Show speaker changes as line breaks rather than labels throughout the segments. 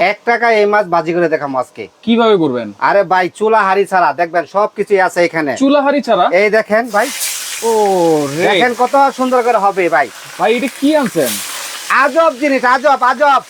এক টাকা এই মাছ বাজি করে দেখাম আজকে।
কীভাবে করবেন?
আরে ভাই চুলা হাড়ি ছাড়া দেখবেন সবকিছু আছে এখানে।
চুলা হাড়ি ছাড়া?
এই দেখেন ভাই
ও
দেখেন কত সুন্দর করে হবে ভাই।
ভাই এটা কি আনছেন?
আজব জিনিস আজব আজব।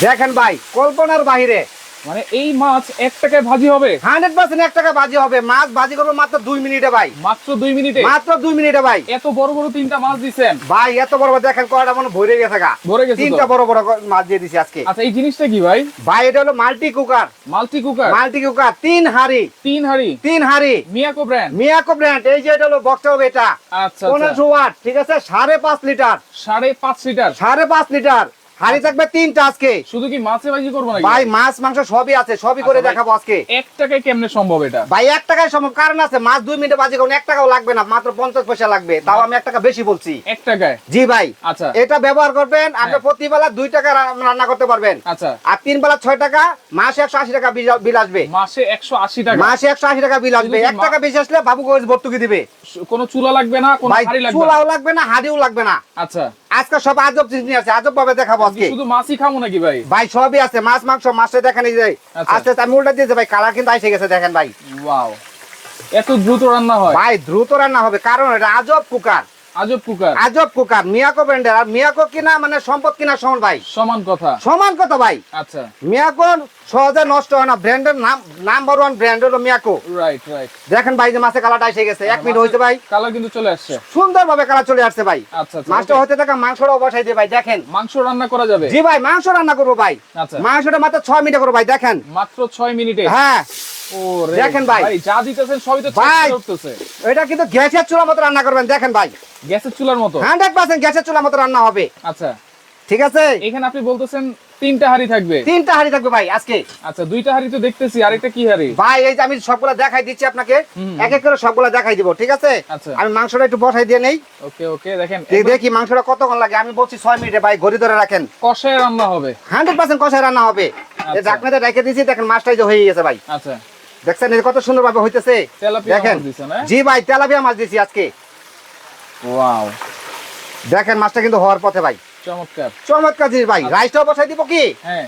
দেখেন ভাই কল্পনার বাহিরে।
মানে এই মাছ এক টাকায় ভাজি হবে?
হান্ড্রেড পার্সেন্ট এক টাকা বাজি হবে। মাছ বাজি করব মাত্র দুই মিনিটে ভাই।
মাত্র দুই মিনিটে?
মাত্র দুই মিনিটে ভাই।
এত বড় বড় তিনটা মাছ দিছেন?
ভাই এত বড় বড় দেখেন কয়টা মনে ভরে গেছে গা।
ভরে গেছে
তিনটা বড় বড় মাছ দিয়ে দিছি আজকে।
আচ্ছা এই জিনিসটা কি ভাই?
ভাই এটা হলো multi cooker.
Multi cooker?
Multi cooker তিন হাড়ি।
তিন হাড়ি?
তিন হাড়ি।
মিয়াকো ব্র্যান্ড?
মিয়াকো ব্র্যান্ড এই যে এটা হলো বক্স হবে এটা।
আচ্ছা আচ্ছা।
পনেরোশো ওয়াট ঠিক আছে? সাড়ে পাঁচ লিটার।
সাড়ে পাঁচ লিটার?
সাড়ে পাঁচ লিটার। হাড়ি থাকবে তিনটা আজকে।
শুধু কি মাছে ভাজি করব নাকি?
ভাই মাছ মাংস সবই আছে সবই করে
আচ্ছা
দেখাবো আজকে।
এক টাকায় কেমনে সম্ভব এটা?
ভাই এক টাকায় সম্ভব। কারণ আছে মাছ দুই মিনিটে বাজি করুন এক টাকাও লাগবে না মাত্র পঞ্চাশ পয়সা লাগবে। তাও আমি এক টাকা বেশি বলছি।
এক টাকায়?
জি ভাই
আচ্ছা।
এটা ব্যবহার করবেন আপনি
হ্যাঁ।
প্রতিবেলা দুই টাকা রান্না করতে পারবেন।
আচ্ছা।
আর তিন বেলা ছয় টাকা মাসে একশো আশি টাকা বিল- আসবে।
মাসে একশো আশি টাকা?
মাসে একশো আশি টাকা বিল আসবে। এক টাকা বেশি আসলে বাবু কাগজ ভর্তুকি দিবে।
কোনো চুলা লাগবে না কোনো না?
চুলাও লাগবে না হাড়িও লাগবে না।
আচ্ছা।
আজকে সব আজব জিনিস নিয়ে আছে আজব ভাবে দেখাবো আজকে।
শুধু মাছই খাব নাকি ভাই?
ভাই সবই আছে মাছ মাংস মাছে দেখেন এই যে।
আচ্ছা।
আস্তে আস্তে আমি উল্টা দিয়েছি ভাই কালার কিন্তু এসে গেছে দেখেন ভাই।
ওয়াও। এত দ্রুত রান্না হয়।
ভাই দ্রুত রান্না হবে কারণ এটা আজব কুকার।
আজব কুকার।
আজব কুকার। মিয়াকো ব্র্যান্ডের। আর মিয়াকো কিনা মানে সম্পদ কিনা সমান ভাই।
সমান কথা।
সমান কত ভাই।
আচ্ছা।
মিয়াকো সহজে নষ্ট হয় না। ব্র্যান্ডের নাম নাম্বার ওয়ান ব্র্যান্ড হলো মিয়াকো।
রাইট রাইট
দেখেন ভাই যে মাছে কালারটা এসে গেছে। এক মিনিট হয়েছে ভাই।
কালার কিন্তু চলে আসছে।
সুন্দর ভাবে কালার চলে আসছে ভাই।
আচ্ছা আচ্ছা
মাছটা. হতে থাকা মাংসটাও বসাই দিয়ে ভাই। দেখেন।
মাংস রান্না করা যাবে?
জি ভাই মাংস রান্না করব ভাই।
আচ্ছা।
মাংসটা মাত্র ছয় মিনিটে করব ভাই। দেখেন।
মাত্র ছয় মিনিটে
হ্যাঁ। দেখেন ভাই।
যা দিতেছেন সবই তো করতেছে।
এটা কিন্তু গ্যাসের চুলা মতো রান্না করবেন দেখেন ভাই।
গ্যাসের চুলার মতো?
হান্ড্রেড পার্সেন্ট গ্যাসের চুলা মতো রান্না হবে।
আচ্ছা।
ঠিক আছে?
এখানে আপনি বলতেছেন তিনটা হাড়ি থাকবে।
তিনটা হাড়ি থাকবে ভাই আজকে।
আচ্ছা দুইটা হাড়ি তো দেখতেছি আরেকটা কি হাড়ি?
ভাই এই যে আমি সবগুলা দেখাই দিচ্ছি আপনাকে এক এক করে সবগুলা দেখাই দিব ঠিক আছে?
আচ্ছা।
আমি মাংসটা একটু বসাই দিয়ে নেই।
ওকে ওকে দেখেন।
দেখি মাংসটা কতক্ষণ লাগে আমি বলছি ছয় মিনিটে ভাই ঘড়ি ধরে রাখেন।
কষায় রান্না হবে।
হান্ড্রেড পার্সেন্ট কষায় রান্না হবে।
আচ্ছা।
ঢাকনাতে রেখে দিয়েছি দেখেন মাছটাই যে হয়ে গেছে ভাই।
আচ্ছা।
দেখছেন কত সুন্দর ভাবে হইতেছে দেখেন? জি ভাই তেলাপিয়া মাছ দিছি আজকে।
ওয়াও।
দেখেন মাছটা কিন্তু হওয়ার পথে ভাই।
চমৎকার।
চমৎকার জিনিস ভাই।
আচ্ছা।
রাইসটাও বসাই দিব কি?
হ্যাঁ।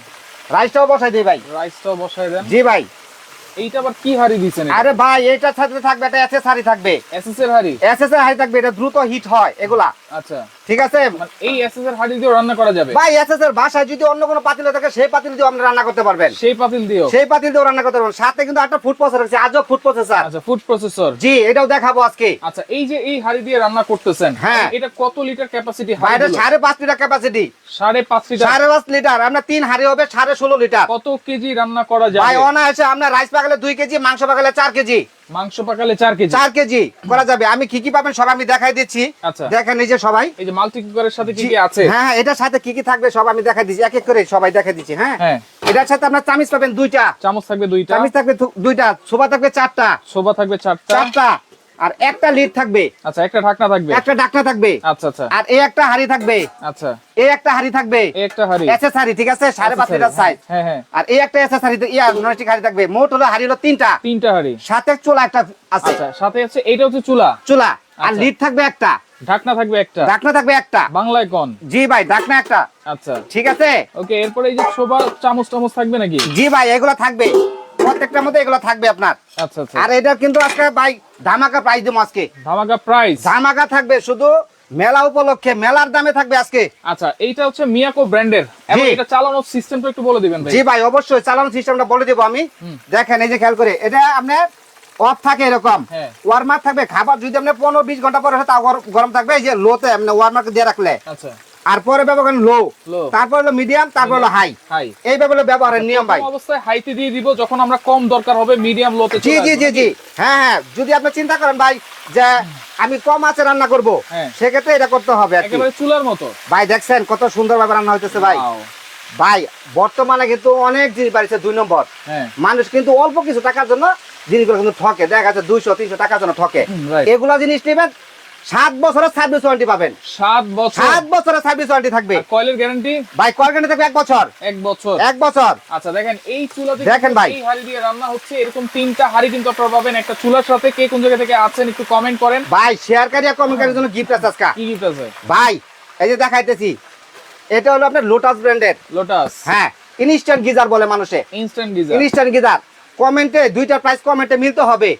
রাইসটাও বসাই দিই ভাই।
রাইসটাও বসাই দেন।
জি ভাই।
এইটা আবার কি হাড়ি দিছেন
আরে ভাই এটার সাথে থাকবে এটা এসএসআরই থাকবে।
এসএস এর হাড়ি?
হাই থাকবে এটা দ্রুত হিট হয় এগুলা।
আচ্ছা।
ঠিক আছে?
এই এসএস এর হাড়ি দিয়েও রান্না করা যাবে।
ভাই এসএসআর বাসায় যদি অন্য কোনো পাতিল থাকে সেই পাতিল দিয়ে আপনি রান্না করতে পারবেন।
সেই পাতিল দিয়েও।
সেই পাতিল দিয়েও রান্না করতে পারবেন। সাথে কিন্তু একটা ফুড প্রসেসর আছে আজব ফুড প্রসেসর
আচ্ছা ফুড প্রসেসর
জি এটাও দেখাবো আজকে।
আচ্ছা এই যে এই হাড়ি দিয়ে রান্না করতেছেন
হ্যাঁ।
এটা কত লিটার ক্যাপাসিটি
ভাই
হাড়ি
এটা সাড়ে পাঁচ লিটার ক্যাপাসিটি
সাড়ে পাঁচ লিটার
সাড়ে পাঁচ লিটার আপনার তিন হাড়ি হবে সাড়ে ষোলো লিটার
কত কেজি রান্না করা
ভাই
যাবে
অনায়াসে আপনার রাইস পাকালে দুই কেজি মাংস পাকালে চার কেজি।
মাংস পাকালে চার কেজি?
চার কেজি করা যাবে। আমি কি কি পাবেন সব আমি দেখাই দিচ্ছি।
আচ্ছা।
দেখেন এই যে সবাই।
এই যে মাল্টি কুকারের সাথে কি কি আছে?
হ্যাঁ হ্যাঁ এটার সাথে কি কি থাকবে সব আমি দেখাই দিচ্ছি। এক এক করে সবাই দেখাই দিচ্ছি হ্যাঁ?
হ্যাঁ।
এটার সাথে আপনার চামচ পাবেন দুইটা।
চামচ থাকবে দুইটা।
চামচ থাকবে দুইটা সোফা থাকবে চারটা।
শোভা থাকবে চারটা।
চারটা। আর একটা লিড থাকবে।
আচ্ছা একটা ঢাকনা থাকবে?
একটা ডাকনা থাকবে।
আচ্ছা আচ্ছা।
আর এই একটা হাড়ি থাকবে।
আচ্ছা।
এই একটা হাড়ি থাকবে।
এই একটা হাড়ি।
এসএস হাড়ি ঠিক আছে? সাড়ে পাঁচ
আচ্ছা,
লিটার সাইজ
হ্যাঁ হ্যাঁ
আর এই একটা এসএস হাড়ি ইয়া ননস্টিক হাড়ি থাকবে। মোট হলো হাড়ি হলো তিনটা।
তিনটা হাড়ি।
সাথে চুলা একটা আছে।
আচ্ছা সাথে আছে এইটা হচ্ছে চুলা?
চুলা। আর
আচ্ছা।
লিড থাকবে একটা।
ঢাকনা থাকবে একটা।
ঢাকনা থাকবে একটা।
বাংলায় কোন?
জি ভাই ডাকনা একটা।
আচ্ছা।
ঠিক আছে?
ওকে এরপরে এই যে শোভা চামচ টামচ থাকবে নাকি?
জি ভাই এগুলো থাকবে। প্রত্যেকটার মধ্যে এগুলো থাকবে আপনার।
আচ্ছা আচ্ছা।
আর এটা কিন্তু আজকে ভাই ধামাকা প্রাইস দেবো আজকে।
ধামাকা প্রাইস
ধামাকা থাকবে শুধু মেলা উপলক্ষে মেলার দামে থাকবে আজকে।
আচ্ছা এইটা হচ্ছে মিয়াকো ব্র্যান্ডের এবং এটা চালানোর সিস্টেমটা একটু বলে দিবেন ভাই।
জি ভাই অবশ্যই চালানো সিস্টেমটা বলে দেবো আমি। দেখেন এই যে খেয়াল করে এটা আপনার অফ থাকে এরকম।
হ্যাঁ।
ওয়ার্মার থাকবে খাবার যদি আপনি পনেরো বিশ ঘণ্টা পরে হয় গরম থাকবে। এই যে লোতে আপনি ওয়ার্মার দিয়ে রাখলে।
আচ্ছা।
আর পরে ব্যবহার লো। তারপর হলো মিডিয়াম তারপর হলো হাই এই ব্যবহার ব্যবহারের নিয়ম ভাই।
অবস্থায় হাইতে দিয়ে দিব যখন আমরা কম দরকার হবে মিডিয়াম লোতে
জি জি জি জি। হ্যাঁ হ্যাঁ যদি আপনি চিন্তা করেন ভাই যে আমি কম আছে রান্না করব
হ্যাঁ।
সেক্ষেত্রে এটা করতে হবে
একেবারে চুলার মতো।
ভাই দেখছেন কত সুন্দর ভাবে রান্না হইতেছে ভাই। ভাই বর্তমানে কিন্তু অনেক জিনিস বাড়িছে দুই নম্বর।
হ্যাঁ।
মানুষ কিন্তু অল্প কিছু টাকার জন্য জিনিসগুলো কিন্তু ঠকে। দেখা যাচ্ছে দুইশো তিনশো টাকার জন্য ঠকে। এগুলা জিনিস নেবেন সাত বছরের সার্ভিস ওয়ারেন্টি পাবেন।
সাত বছর।
সাত বছরের সার্ভিস ওয়ারেন্টি থাকবে।
কয়েলের গ্যারান্টি
ভাই কোয়ারেন্টি থাকবে এক বছর।
এক বছর।
এক বছর।
আচ্ছা দেখেন এই চুলাতে
দেখেন ভাই।
এই হাড়ি দিয়ে রান্না হচ্ছে। এরকম তিনটা হাড়ি কিন্তু আপনারা পাবেন। একটা চুলার সাথে কে কোন জায়গা থেকে আছেন একটু কমেন্ট করেন।
ভাই শেয়ার শেয়ারকারী আর কমেন্টকারীর জন্য গিফট আছে আজকে।
কি গিফট আছে?
ভাই এই যে দেখাইতেছি এটা হলো আপনার লোটাস ব্র্যান্ডের
লোটাস
হ্যাঁ ইনস্ট্যান্ট গিজার বলে মানুষে।
Instant geyser.
Instant geyser. কমেন্টে দুইটা প্রাইস কমেন্টে মিলতে হবে।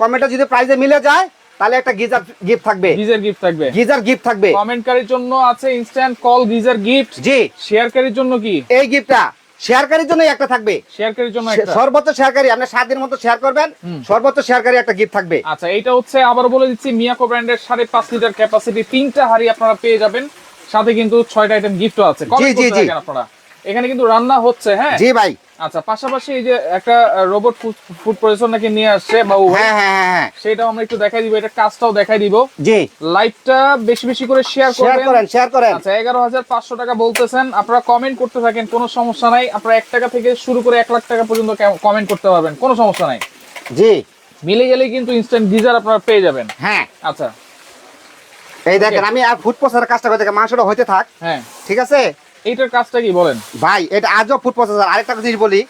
কমেন্টে যদি প্রাইসে মিলে যায় তাহলে একটা গিজার গিফট থাকবে।
গিজার গিফট থাকবে।
গিজার গিফট থাকবে।
কমেন্টকারীর জন্য আছে ইনস্ট্যান্ট কল গিজার গিফট।
জি।
শেয়ারকারীর জন্য কি?
এই গিফটটা শেয়ারকারীর জন্য একটা থাকবে।
শেয়ারকারীর জন্য একটা।
সর্বোচ্চ শেয়ারকারী আপনি সাত দিনের মতো শেয়ার করবেন। সর্বোচ্চ শেয়ারকারী একটা গিফট থাকবে।
আচ্ছা এটা হচ্ছে আবার বলে দিচ্ছি মিয়াকো ব্র্যান্ডের সাড়ে পাঁচ লিটার ক্যাপাসিটি তিনটা হাড়ি আপনারা পেয়ে যাবেন। সাথে কিন্তু ছয়টা আইটেম গিফটও আছে। কমেন্ট
জি, জি।
আপনারা। এখানে কিন্তু রান্না হচ্ছে হ্যাঁ?
জি ভাই।
আচ্ছা পাশাপাশি এই যে একটা রোবট ফুড প্রসেসর নাকি নিয়ে আসছে ভাই
হ্যাঁ হ্যাঁ হ্যাঁ হ্যাঁ।
সেটাও আমরা একটু দেখাই দিব এটা কাজটাও দেখাই দিব।
জি।
লাইভটা বেশি বেশি করে শেয়ার
শেয়ার করেন শেয়ার করেন।
আচ্ছা এগারো হাজার পাঁচশো টাকা বলতেছেন। আপনারা কমেন্ট করতে থাকেন কোনো সমস্যা নাই। আপনারা এক টাকা থেকে শুরু করে এক লাখ টাকা পর্যন্ত কমেন্ট করতে পারবেন কোনো সমস্যা নাই।
জি।
মিলে গেলে কিন্তু ইনস্ট্যান্ট গিজার আপনারা পেয়ে যাবেন।
হ্যাঁ।
আচ্ছা।
এই দেখেন আমি আর ফুড প্রসেসর কাজটা করে দেখে মাংসটা হইতে থাক।
হ্যাঁ।
ঠিক আছে?
এইটার কাজটা কি বলেন?
ভাই এটা আজও ফুড প্রসেসর আরেকটা জিনিস বলি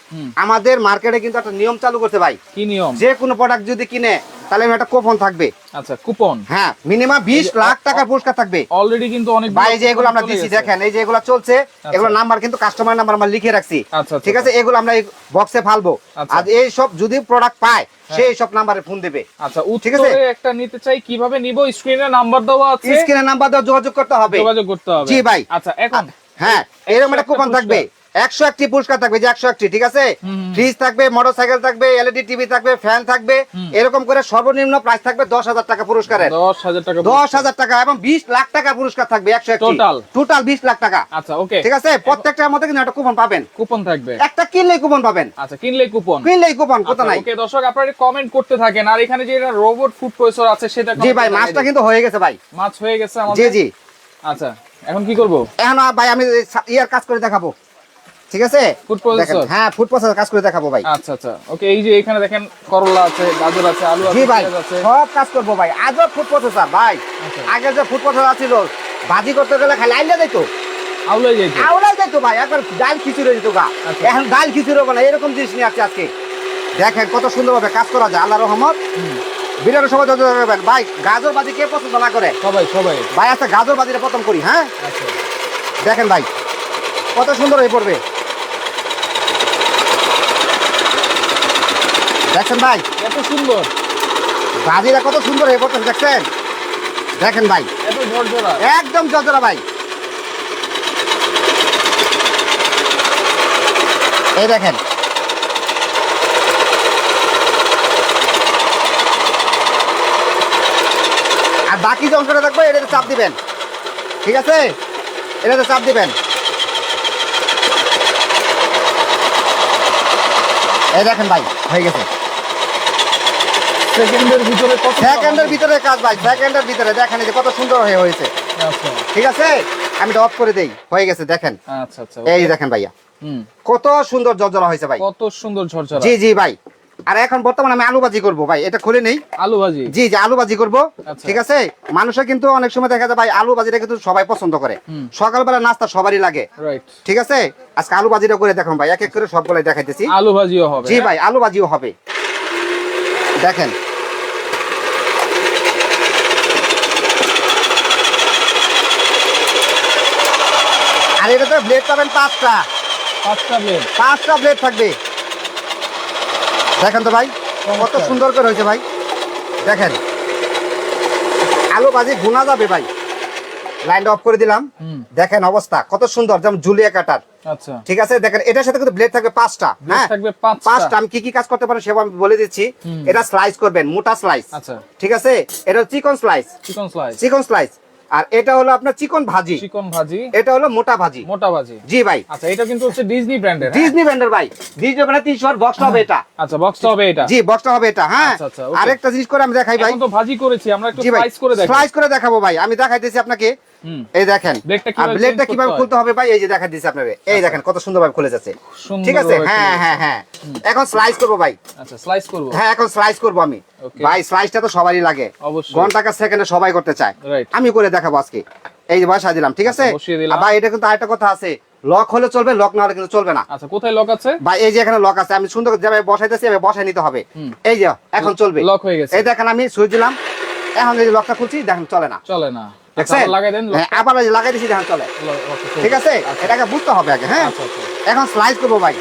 আমাদের মার্কেটে কিন্তু একটা নিয়ম চালু করতে ভাই।
কি নিয়ম?
যে কোনো প্রোডাক্ট যদি কিনে তাহলে একটা কুপন থাকবে।
আচ্ছা কুপন
হ্যাঁ মিনিমাম বিশ লাখ টাকার পুরস্কার থাকবে।
অলরেডি কিন্তু অনেক
ভাই যে এগুলো আমরা দিচ্ছি দেখেন এই যে এগুলো চলছে এগুলো নাম্বার কিন্তু কাস্টমার নাম্বার আমরা লিখে রাখছি।
আচ্ছা আচ্ছা,
ঠিক আছে? এগুলো আমরা বক্সে ফালবো।
আচ্ছা।
আর এই সব যদি প্রোডাক্ট পায় সেই সব নাম্বারে ফোন দেবে।
আচ্ছা
ঠিক আছে?
একটা নিতে চাই কীভাবে নিব? স্ক্রিনে নাম্বার দেওয়া আছে?
স্ক্রিনে নাম্বার দেওয়া যোগাযোগ করতে হবে।
যোগাযোগ করতে হবে।
জি ভাই।
আচ্ছা এখন
হ্যাঁ এরকম একটা কুপন থাকবে। একশো একটি পুরস্কার থাকবে যে একশো একটি ঠিক আছে। ফ্রিজ থাকবে মোটরসাইকেল থাকবে এলইডি টিভি থাকবে ফ্যান থাকবে এরকম করে সর্বনিম্ন প্রাইস থাকবে দশ হাজার টাকা পুরস্কারের।
দশ হাজার টাকা
এবং বিশ লাখ টাকা পুরস্কার থাকবে একশো একটি। টোটাল বিশ লাখ টাকা।
আচ্ছা ওকে
ঠিক আছে? প্রত্যেকটার মধ্যে কিন্তু একটা কুপন পাবেন।
কুপন থাকবে।
একটা কিনলেই কুপন পাবেন।
আচ্ছা কিনলে কুপন
কিনলেই কুপন কোথা নাই?
ওকে দর্শক আপনারা কমেন্ট করতে থাকেন। আর এখানে যে রোবট ফুড প্রসেসর আছে সেটা
জি ভাই মাছটা কিন্তু হয়ে গেছে ভাই।
মাছ হয়ে গেছে আমাদের?
জি জি।
আচ্ছা। এখন কি করব?
এখন ভাই আমি ইয়ার কাজ করে দেখাবো। ঠিক আছে?
Processor?
দেখেন, হ্যাঁ ফুড প্রসেসর কাজ করে দেখাবো ভাই।
আচ্ছা আচ্ছা। ওকে এই যে এখানে দেখেন করলা আছে গাজর আছে আলু আছে
ভাই সব কাজ করব ভাই। আজও ফুড প্রসেসর ভাই।
আচ্ছা।
আগে যে ফুড প্রসেসর ছিল ভাজি করতে গেলে খালি আইলে দিত
আলু যাইছে
আওলাই দিত ভাই। একবার ডাল খিচুড়ি দিত গা।
আচ্ছা।
এখন ডাল খিচুড়ি হবে না এরকম জিনিস নিয়ে আসছে আজকে। দেখেন কত সুন্দরভাবে কাজ করা যায় আল্লাহ রহমত। বিরাট সবাই যত করবেন ভাই গাজর ভাজি কে পছন্দ না করে?
সবাই সবাই।
ভাই আচ্ছা গাজর ভাজিটা প্রথম করি হ্যাঁ?
আচ্ছা।
দেখেন ভাই কত সুন্দর হয়ে পড়বে। দেখছেন ভাই
এত সুন্দর।
ভাজিটা কত সুন্দর হয়ে পড়তেছে দেখছেন? দেখেন ভাই একদম জজরা ভাই। এই দেখেন আর বাকি যে অংশটা থাকবে এটাতে চাপ দিবেন। ঠিক আছে? এটাতে চাপ দিবেন। এই দেখেন ভাই হয়ে গেছে।
সেকেন্ডের ভিতরে কত
সেকেন্ডের ভিতরে কাজ ভাই সেকেন্ডের ভিতরে। দেখেন এই যে কত সুন্দর হয়ে হয়েছে।
আচ্ছা।
ঠিক আছে? আমি অফ করে দেই। হয়ে গেছে দেখেন।
আচ্ছা আচ্ছা
এই দেখেন ভাইয়া।
হুম।
কত সুন্দর জর্জরা হয়েছে ভাই।
কত সুন্দর ঝরঝরা।
জি জি ভাই। আর এখন বর্তমানে আমি আলু ভাজি করব ভাই। এটা খুলে নেই।
আলু ভাজি?
জি জি আলু ভাজি করব।
আচ্ছা।
ঠিক আছে? মানুষের কিন্তু অনেক সময় দেখা যায় ভাই আলু ভাজিটা কিন্তু সবাই পছন্দ করে। সকালবেলা নাস্তা সবারই লাগে। ঠিক আছে? আজকে আলু ভাজিটা করে দেখুন ভাই। এক এক করে সবগুলাই দেখাইতেছি।
আলু ভাজিও হবে।
জি ভাই আলু ভাজিও হবে। দেখেন। আর এটাতে ব্লেড পাবেন পাঁচটা।
পাঁচটা ব্লেড
পাঁচটা ব্লেড থাকবে। দেখেন তো ভাই কত সুন্দর করে হয়েছে ভাই। দেখেন। আলু ভাজি ভুনা যাবে ভাই। লাইনটা অফ করে দিলাম। দেখেন অবস্থা কত সুন্দর যেমন জুলিয়া কাটার।
আচ্ছা।
ঠিক আছে দেখেন এটার সাথে কিন্তু ব্লেড থাকবে পাঁচটা হ্যাঁ?
পাঁচটা।
আমি কি কি কাজ করতে পারি সেটা আমি বলে দিচ্ছি। এটা স্লাইস করবেন মোটা স্লাইস
আচ্ছা।
ঠিক আছে? এটা চিকন স্লাইস
চিকন স্লাইস
চিকন স্লাইস আর এটা হলো আপনার চিকন ভাজি।
চিকন ভাজি।
এটা হলো মোটা ভাজি।
মোটা ভাজি।
জি ভাই।
আচ্ছা এটা কিন্তু হচ্ছে ডিজনি ব্র্যান্ডের
ডিজনি ব্র্যান্ডের ভাই। ডিজনি ব্র্যান্ডের এর বক্স হবে এটা।
আচ্ছা বক্সটা হবে এটা?
জি বক্সটা হবে এটা হ্যাঁ।
আচ্ছা, আচ্ছা,
আরেকটা জিনিস করে আমি দেখাই ভাই।
এখন তো ভাজি করেছি আমরা একটু স্লাইস করে দেখাবো
স্লাইস করে দেখাবো ভাই। আমি দেখাইতেছি আপনাকে। এই দেখেন।
ব্লেডটা
আর
কীভাবে
ব্লেডটা কীভাবে খুলতে হবে ভাই? এই যে দেখাই দিচ্ছি আপনাকে। এই দেখেন কত সুন্দরভাবে খুলে যাচ্ছে। ঠিক আছে? হ্যাঁ হ্যাঁ হ্যাঁ। এখন স্লাইস করব ভাই।
আচ্ছা স্লাইস করব।
হ্যাঁ এখন স্লাইস করব আমি। ভাই স্লাইসটা তো সবারই লাগে।
অবশ্যই।
ঘন্টাকা সেকেন্ডে সবাই করতে চায়। আমি করে দেখাবো আজকে। এই যে বসা দিলাম ঠিক আছে?
আচ্ছা,
ভাই এটা কিন্তু আরেকটা কথা আছে। লক হলে চলবে লক না হলে কিন্তু চলবে না।
আচ্ছা কোথায় লক আছে?
ভাই এই যে এখানে লক আছে আমি সুন্দর যেভাবে বসাইতেছি এভাবে বসাই নিতে হবে। এই যে এখন চলবে।
লক হয়ে গেছে।
এই দেখেন আমি সুইচ দিলাম। এখন এই লকটা খুলছি দেখেন চলে না।
চলে না। আবার লাগাই দেন,
হ্যাঁ, আবার লাগাই দিছি ধান চলে। ঠিক আছে। এটাকে বুঝতে হবে আগে হ্যাঁ?
আচ্ছা আচ্ছা।
এখন স্লাইস করব ভাই।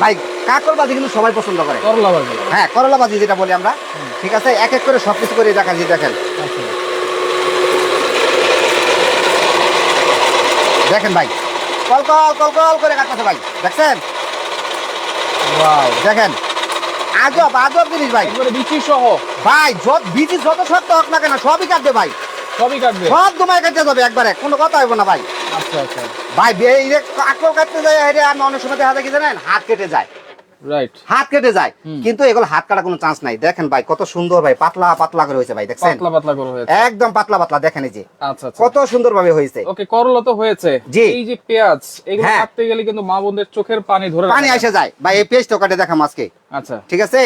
ভাই কাকর বাজি কিন্তু সবাই পছন্দ করে।
করলা
হ্যাঁ করলা বাজি যেটা বলি আমরা। ঠিক আছে? এক এক করে সবকিছু করে দেখা যায় দেখেন।
আচ্ছা।
দেখেন ভাই। কল কল কল কল করে কাটতেছে ভাই। দেখছেন? দেখেন? আজব আজব জিনিস ভাই।
বিচি সহ
ভাই যত বিচি যত শক্ত হোক না কেন সবই কাটবে ভাই।
সবই কাটবে?
সব তোমায় কাটতে যাবে একবারে কোনো কথা হইব না ভাই।
আচ্ছা আচ্ছা।
ভাই এই যে কাকর কাটতে যায় এটা আমি অনেক সময় দেখা যায় কি জানেন? হাত কেটে যায়।
রাইট
হাত কেটে যায়। কিন্তু এগুলো হাত কাটা কোনো চান্স নাই। দেখেন ভাই কত সুন্দর ভাই পাতলা পাতলা করে হয়েছে ভাই দেখছেন?
পাতলা পাতলা করে হয়েছে।
একদম পাতলা পাতলা দেখেন এই যে।
আচ্ছা
কত সুন্দর ভাবে হয়েছে।
ওকে করলা তো হয়েছে। এই যে পেঁয়াজ এগুলো
হ্যাঁ।
কাটতে গেলে কিন্তু মা বোনদের চোখের পানি ধরে
পানি এসে যায়। ভাই এই পেস্টটা কাটে দেখাম আজকে।
আচ্ছা।
ঠিক আছে?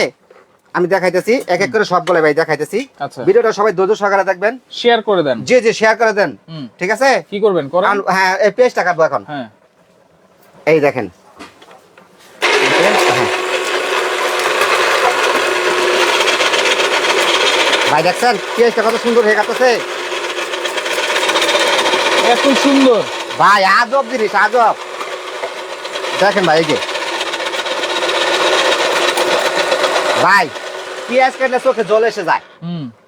আমি দেখাইতেছি এক এক করে সবগুলো ভাই দেখাইতেছি।
আচ্ছা।
ভিডিওটা সবাই ধৈর্য সহকারে দেখবেন।
শেয়ার করে দেন।
জি জি শেয়ার করে দেন। ঠিক আছে?
কি করবেন? করেন।
হ্যাঁ এই পেস্টটা কাটবো এখন।
হ্যাঁ।
এই দেখেন। হ্যাঁ। ভাই দেখছেন? পেস্টটা কত সুন্দর হয়ে কাটতেছে।
এত সুন্দর।
ভাই আজব জিনিস আজব। দেখেন ভাই এই যে। ভাই পেঁয়াজ কাটলে চোখে জল এসে যায়।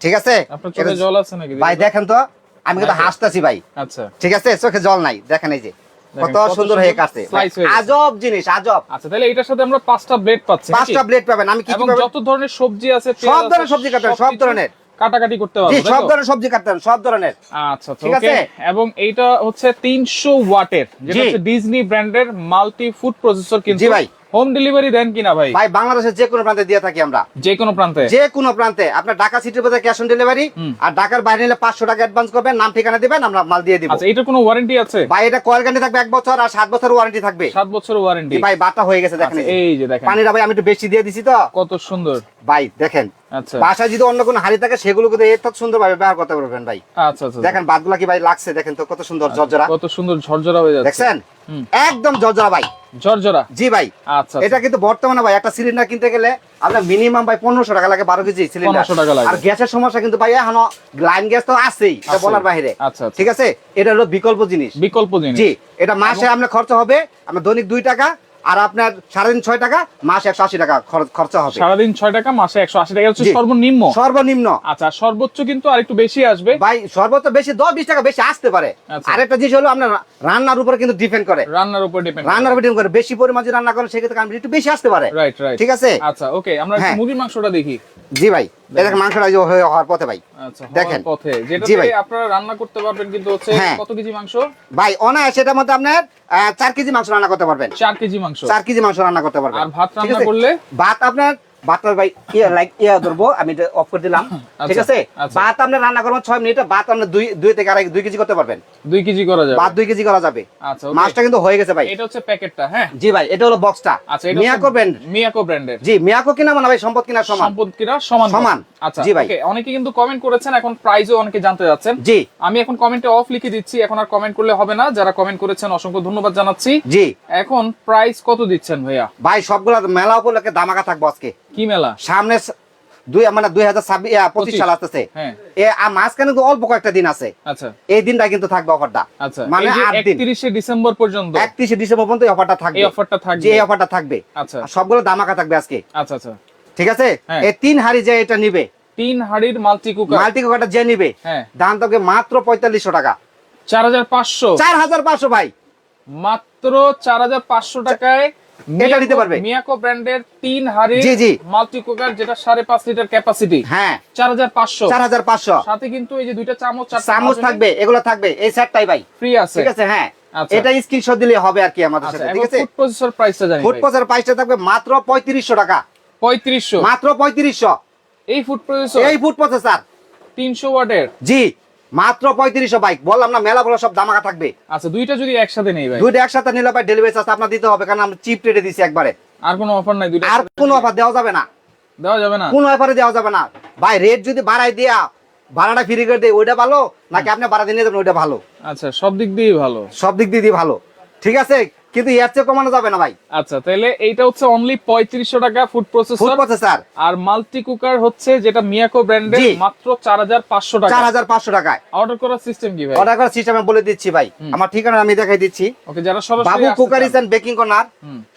ঠিক আছে?
চোখে জল আছে নাকি?
ভাই দেখেন তো আমি কিন্তু। হাসতেছি ভাই।
আচ্ছা।
ঠিক আছে? চোখে জল নাই। দেখেন এই যে কত সুন্দর হয়ে কাটছে। আজব জিনিস আজব।
আচ্ছা তাহলে এটার সাথে আমরা পাঁচটা ব্লেড পাচ্ছি
পাঁচটা ব্লেড পাবেন। আমি কি কি
যত ধরনের সবজি আছে
সব ধরনের সবজি কাটবেন, সব ধরনের।
কাটাকাটি করতে পারব
সব ধরনের সবজি কাটতে সব ধরনের।
আচ্ছা
ঠিক
ঠিক আছে? এবং এইটা হচ্ছে তিনশো ওয়াটের যেটা হচ্ছে ডিজনি ব্র্যান্ডের মাল্টি ফুড প্রসেসর কিন্তু
জি ভাই।
হোম ডেলিভারি দেন কিনা ভাই?
ভাই বাংলাদেশের যে কোনো প্রান্তে দিয়ে থাকি আমরা।
যে কোনো প্রান্তে?
যে কোনো প্রান্তে। আপনার ঢাকা সিটির মধ্যে ক্যাশ অন ডেলিভারি আর ঢাকার বাইরে নিলে পাঁচশো টাকা অ্যাডভান্স করবেন নাম ঠিকানা দিবেন আমরা মাল দিয়ে দিব।
আচ্ছা এটার কোনো ওয়ারেন্টি আছে?
ভাই এটা কয়েল গ্যারান্টি থাকবে এক বছর আর সাত বছর ওয়ারেন্টি থাকবে।
সাত বছর ওয়ারেন্টি
ভাই বাটা হয়ে গেছে দেখেন এই যে।
দেখেন।
পানিটা ভাই আমি একটু বেশি দিয়ে দিছি তো।
কত সুন্দর।
ভাই দেখেন।
আচ্ছা।
বাসায় যদি অন্য কোনো হাড়ি থাকে সেগুলো কিন্তু এর সুন্দর ভাবে ব্যবহার করতে পারবেন ভাই।
আচ্ছা আচ্ছা
দেখেন বাদগুলা কি ভাই লাগছে দেখেন তো কত সুন্দর জর্জরা
কত সুন্দর ঝরঝরা হয়ে যাচ্ছে।
দেখছেন? একদম জর্জরা ভাই।
ঝরঝরা?
জি ভাই।
আচ্ছা
এটা কিন্তু বর্তমানে ভাই একটা সিলিন্ডার কিনতে গেলে আপনার মিনিমাম ভাই পনেরোশো টাকা লাগে বারো কেজি সিলিন্ডার
1500 টাকা লাগে।
আর গ্যাসের সমস্যা কিন্তু ভাই এখনও লাইন গ্যাস তো আছেই এটা বলার বাইরে।
আচ্ছা, আচ্ছা।
ঠিক আছে? এটা হলো বিকল্প জিনিস।
বিকল্প জিনিস।
জি এটা মাসে আপনার খরচ হবে আপনার দৈনিক দুই টাকা আর আপনার সারাদিন ছয় টাকা মাসে একশো আশি টাকা খরচা হবে।
সারাদিন ছয় টাকা মাসে একশো আশি টাকা। হচ্ছে সর্বনিম্ন।
সর্বনিম্ন।
আচ্ছা সর্বোচ্চ কিন্তু আর একটু বেশি আসবে।
ভাই সর্বোচ্চ বেশি দশ বিশ টাকা বেশি আসতে পারে।
আর
আরেকটা জিনিস হলো আপনার রান্নার উপরে কিন্তু ডিপেন্ড করে।
রান্নার উপর ডিপেন্ড
রান্নার উপর ডিপেন্ড করে। বেশি পরিমাণে রান্না করেন সেক্ষেত্রে একটু বেশি আসতে পারে।
রাইট রাইট
ঠিক আছে?
আচ্ছা ওকে আমরা
হ্যাঁ।
মুরগির মাংসটা দেখি।
জি ভাই এটা মাংসটা হয়ে হওয়ার পথে ভাই।
আচ্ছা
দেখেন।
পথে।
জি ভাই।
আপনারা রান্না করতে পারবেন কিন্তু হচ্ছে
হ্যাঁ।
কত কেজি মাংস?
ভাই অনায়াস সেটার মধ্যে আপনার চার কেজি মাংস রান্না করতে পারবেন।
চার কেজি মাংস।
চার কেজি মাংস রান্না করতে পারবেন।
আর ভাত রান্না করলে?
ভাত আপনার ভাতটা ভাই ইয়ে লাইক ইয়ে ধরবো আমি এটা অফ করে দিলাম। ঠিক
আচ্ছা,
আছে?
আচ্ছা।
ভাত আপনার রান্না করবেন ছয় মিনিটে ভাত আপনার দুই দুই থেকে আড়াই দুই কেজি করতে পারবেন।
দুই কেজি করা যাবে।
ভাত দুই কেজি করা যাবে।
আচ্ছা
মাছটা কিন্তু হয়ে গেছে ভাই।
এটা হচ্ছে প্যাকেটটা হ্যাঁ?
জি ভাই এটা হলো বক্সটা
আচ্ছা
মিয়াকো ব্র্যান্ড
মিয়াকো ব্র্যান্ডের
জি মিয়াকো কিনা মানে ভাই সম্পদ কিনা সমান।
সম্পদ কিনা সমান
সমান।
আচ্ছা
জি ভাই।
অনেকে কিন্তু কমেন্ট করেছেন এখন প্রাইসও অনেকে জানতে যাচ্ছেন।
জি।
আমি এখন কমেন্টে অফ লিখে দিচ্ছি এখন আর কমেন্ট করলে হবে না। যারা কমেন্ট করেছেন অসংখ্য ধন্যবাদ জানাচ্ছি।
জি।
এখন প্রাইস কত দিচ্ছেন ভাইয়া?
ভাই সবগুলা মেলা উপলক্ষে দামাকা থাকব আজকে।
কি মেলা?
সামনে দুই মানে দুই হাজার ছাব্বিশ পঁচিশ। সাল আসতেছে।
হ্যাঁ।
মাঝখানে অল্প কয়েকটা দিন আছে।
আচ্ছা।
এই দিনটা কিন্তু থাকবে অফারটা।
আচ্ছা।
মানে
এই যে
আট দিন।
31শে ডিসেম্বর পর্যন্ত?
একত্রিশে ডিসেম্বর পর্যন্ত এই অফারটা থাকবে।
অফারটা থাকবে।
এই অফারটা থাকবে।
আচ্ছা।
সবগুলো দামাকা থাকবে আজকে।
আচ্ছা আচ্ছা।
ঠিক আছে?
হ্যাঁ।
এই তিন হাড়ি যে এটা নিবে।
তিন হাড়ির মাল্টি কুকার
মাল্টি কোকাটা যে নিবে
হ্যাঁ।
দাম থাকবে মাত্র পঁয়তাল্লিশশো টাকা।
চার হাজার পাঁচশো।
চার হাজার পাঁচশো ভাই।
মাত্র চার হাজার পাঁচশো টাকায়
এটা নিতে পারবে।
মিয়াকো ব্র্যান্ডের তিন হাড়ি
জি, জি।
মাল্টি কুকার যেটা সাড়ে পাঁচ লিটার ক্যাপাসিটি
হ্যাঁ।
চার হাজার পাঁচশো।
চার হাজার পাঁচশো।
সাথে কিন্তু এই যে দুইটা চামচ
চামচ থাকবে এগুলো থাকবে এই সেটটাই ভাই।
ফ্রি আছে।
ঠিক আছে হ্যাঁ।
আচ্ছা।
এটা স্ক্রিনশট দিলে হবে আর কি আমাদের
আচ্ছা
সাথে ঠিক আছে?
ফুড প্রসেসর প্রাইসটা জানি
ফুড প্রসেসর প্রাইসটা থাকবে মাত্র পঁয়ত্রিশশো টাকা।
পঁয়ত্রিশশো।
মাত্র পঁয়ত্রিশশো।
এই ফুড প্রসেসর
এই ফুড প্রসেসর
তিনশো ওয়াটের?
জি। মাত্র পঁয়ত্রিশশো বাইক বললাম না মেলা বলো সব দামাকা থাকবে।
আচ্ছা দুইটা যদি একসাথে নেই ভাই
দুইটা একসাথে নিলে ভাই ডেলিভারি চার্জ আপনার দিতে হবে কারণ আমরা চিপ রেটে দিছি একবারে।
আর কোনো অফার নাই দুইটা
আর কোনো অফার দেওয়া যাবে না।
দেওয়া যাবে না?
কোনো অফারে দেওয়া যাবে না। ভাই রেট যদি বাড়াই দেয়া ভাড়াটা ফ্রি করে দেয় ওইটা ভালো? নাকি আপনি ভাড়া দিয়ে নিয়ে যাবেন ওইটা ভালো?
আচ্ছা সব দিক দিয়েই ভালো।
সব দিক দিয়ে দিয়ে ভালো। ঠিক আছে? কিন্তু এর চেয়ে কমানো যাবে না ভাই।
আচ্ছা তাহলে এইটা হচ্ছে অনলি পঁয়ত্রিশশো টাকা ফুড
ফুড
প্রসেসর
প্রসেসর
আর মাল্টি কুকার হচ্ছে যেটা মিয়াকো ব্র্যান্ডের। মাত্র চার হাজার পাঁচশো টাকা।
চার হাজার পাঁচশো টাকায়।
অর্ডার করার সিস্টেম কি ভাই?
অর্ডার করার সিস্টেম আমি বলে দিচ্ছি ভাই। আমার ঠিকানা আমি দেখাই দিচ্ছি।
ওকে যারা সরাসরি
Babu cookeries and baking corner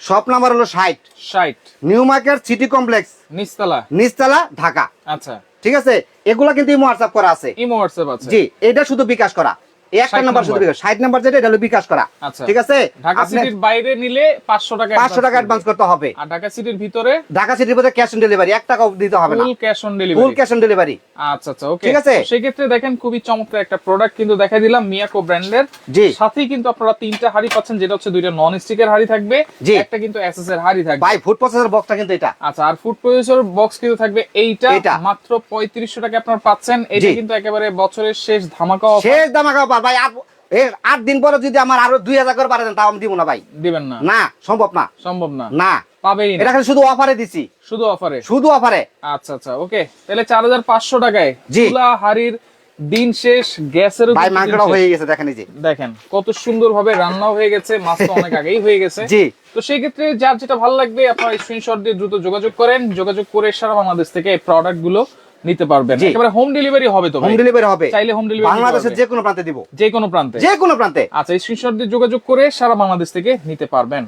shop number হলো ষাট।
ষাট।
নিউ মার্কেট সিটি কমপ্লেক্স
নিচতলা।
নিচতলা ঢাকা।
আচ্ছা।
ঠিক আছে? এগুলা কিন্তু ইমো হোয়াটসঅ্যাপ করা আছে।
ইমো হোয়াটসঅ্যাপ আছে।
জি এটা শুধু বিকাশ করা। একটা
60
নাম্বার শুধু বিকাশ ষাট নাম্বার যেটা এটা হলো বিকাশ করা।
আচ্ছা।
ঠিক আছে?
ঢাকা সিটির বাইরে নিলে পাঁচশো টাকা
পাঁচশো টাকা অ্যাডভান্স করতে হবে।
আর ঢাকা সিটির ভিতরে?
ঢাকা সিটির মধ্যে ক্যাশ অন ডেলিভারি এক টাকাও দিতে হবে না।
Full cash on
full cash on delivery
আচ্ছা আচ্ছা ওকে
ঠিক আছে?
সেক্ষেত্রে দেখেন খুবই চমৎকার একটা প্রোডাক্ট কিন্তু দেখাই দিলাম মিয়াকো ব্র্যান্ডের
জি।
সাথেই কিন্তু আপনারা তিনটা হাড়ি পাচ্ছেন যেটা হচ্ছে দুইটা নন স্টিকের হাড়ি থাকবে। একটা কিন্তু এসএস এর হাড়ি থাকবে।
ভাই ফুড প্রসেসর বক্সটা কিন্তু এটা।
আচ্ছা আর ফুড প্রসেসর বক্স কিন্তু থাকবে এইটা। মাত্র পঁয়ত্রিশশো টাকা আপনার পাচ্ছেন। এটা কিন্তু একেবারে বছরের শেষ ধামাকা
শেষ অফার ভাই আট দিন পরে যদি আমার আরও দুই হাজার করে বাড়াতেন তাও আমি দিব না ভাই।
দিবেন না?
না সম্ভব না।
সম্ভব না?
না।
পাবেই
এটা শুধু অফারে দিছি।
শুধু অফারে?
শুধু অফারে।
আচ্ছা আচ্ছা ওকে। তাহলে চার হাজার পাঁচশো টাকায় চুলা হাড়ির দিন শেষ গ্যাসের
ভাই মাংসটা হয়ে গেছে দেখেন এই যে।
দেখেন কত সুন্দর ভাবে রান্নাও হয়ে গেছে মাছ অনেক আগেই হয়ে গেছে।
জি।
তো সেই ক্ষেত্রে যার যেটা ভালো লাগবে আপনারা স্ক্রিনশট দিয়ে দ্রুত যোগাযোগ করেন। যোগাযোগ করে সারা বাংলাদেশ থেকে এই প্রোডাক্টগুলো নিতে পারবেন। একেবারে হোম ডেলিভারি হবে তো
হোম ডেলিভারি হবে।
চাইলে হোম ডেলিভারি
বাংলাদেশের যে কোনো প্রান্তে দিব।
যে কোনো প্রান্তে।
যে কোনো প্রান্তে।
আচ্ছা স্ক্রিনশট দিয়ে যোগাযোগ করে সারা বাংলাদেশ থেকে নিতে পারবেন।